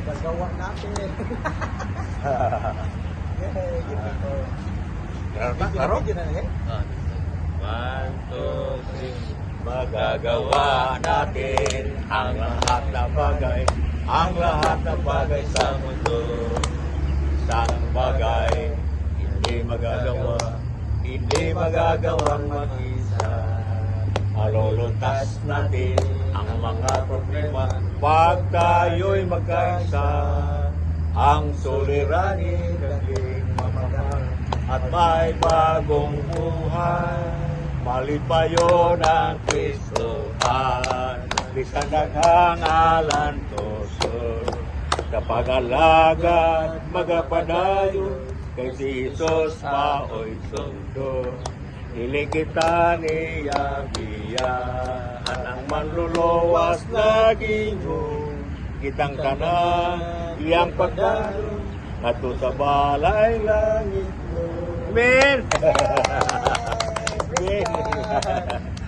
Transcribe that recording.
magagawa natin. Yay? Video na eh. One, two, three. Magagawa natin ang lahat ng bagay, ang lahat ng bagay sa mundo. Isang bagay, hindi magagawa, hindi magagawang mag-isa. Malulutas natin ang mga problema pag tayo'y magkaisa. Ang suliranin naging mamamahal at may bagong buhay. Malipayo ng Kristo at lisanaghang alan tosor. Kapag alagad magapadayo kay si Jesus maoy sundo. Dili kita niya biyahan ang manluluwas na ginyo. Kitang tanan, iyang pagdalo, ato sa balay langit mo. Amen! Amen!